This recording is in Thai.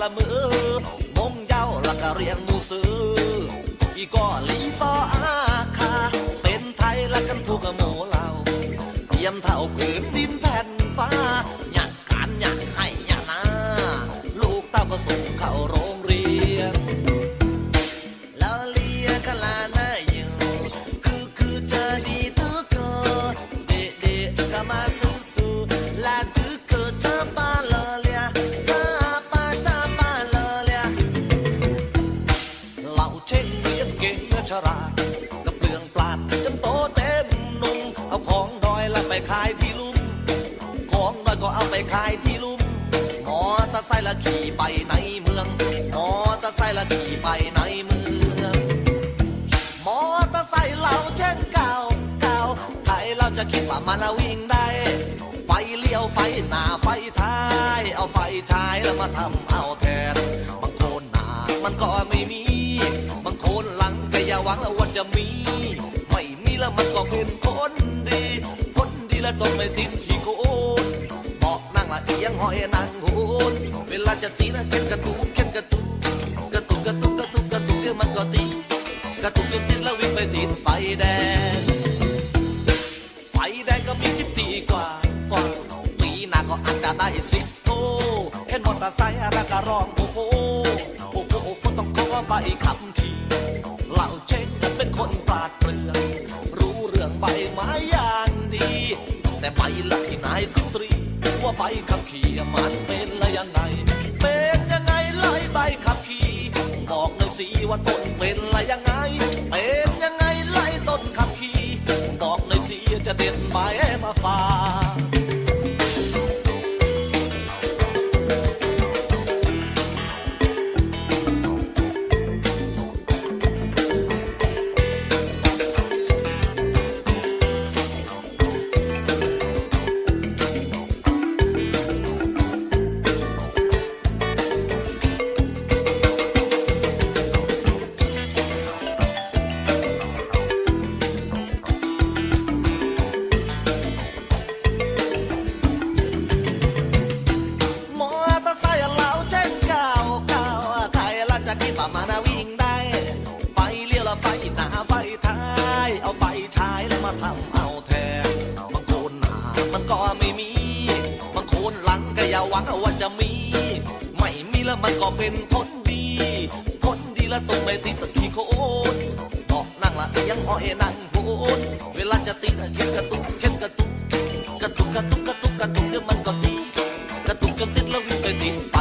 ละมือมงเย้าละก็เรียงมูซื้ออีก็ลีซออาคา เป็นไทยละกันทุกโมเหล่าเยี่ยมเท่าพื้น เก่งฉลาดกับเปลืองปลาดจนโตเต็มนุ่งเอาของดอยแล้วไปขายที่ลุ่ม ของดอยก็เอาไปขายที่ลุ่มมอเตอร์ไซค์ละขี่ไปในเมืองมอเตอร์ไซค์ละขี่ไปในเมืองมอเตอร์ไซค์เราเช่นเก่าเก่าไทยเราจะคิดว่ามันละวิ่งได้ ไฟเลี้ยวไฟหน้าไฟท้าย เอาไฟฉายแล้วมาทำเอาแทนบางคนหนามันก็ไม่มี วังแล้วว่าจะมี ไม่มีแล้วมันก็เป็นคนดี คนดีแล้วต้องไม่ติดขี้โคนบอกนั่งละเอียงหอยนางโหนเวลาจะตีนะเข็นกระตุกเข็นกระตุกกระตุกกระตุกกระตุกกระตุกเดี๋ยวมันก็ตีกระตุกจนติดแล้ววิ่งไปติดไฟแดง ไฟแดงก็มีสิบตีกว่ากว่าปีหน้าก็อาจจะได้สิบโตเห็นมอเตอร์ไซค์แล้วก็ร้องโอ้โหโอ้โหโอ้โหต้องขอใบขับขี่เที่นายสตรีว่าใบขับขี่มันเป็นละยังไง เป็นยังไงไล่ใบขับขี่บอกเลยสิว่าต้นเป็นละยังไง เป็นยังไงไล่ต้นขับขี่บอกเลยสิจะเด็ดใบมาฝาก ไฟหน้าไฟท้าย เอาไฟฉายแล้วมาทำเอาแทนบางคนหามันก็ไม่มี บางคนหลังก็อย่าหวังว่าจะมี ไม่มีแล้วมันก็เป็นผลดี ผลดีแล้วต้องไม่ติดตะขี้โคนบอกนั่งละเอียงหอยนั่งโหนเวลาจะติดเข็นกระตุกเข็นกระตุกกระตุกกระตุกกระตุกกระตุกเดี๋ยวมันก็ตีกระตุกจนติดแล้ววิ่งไปติดไฟ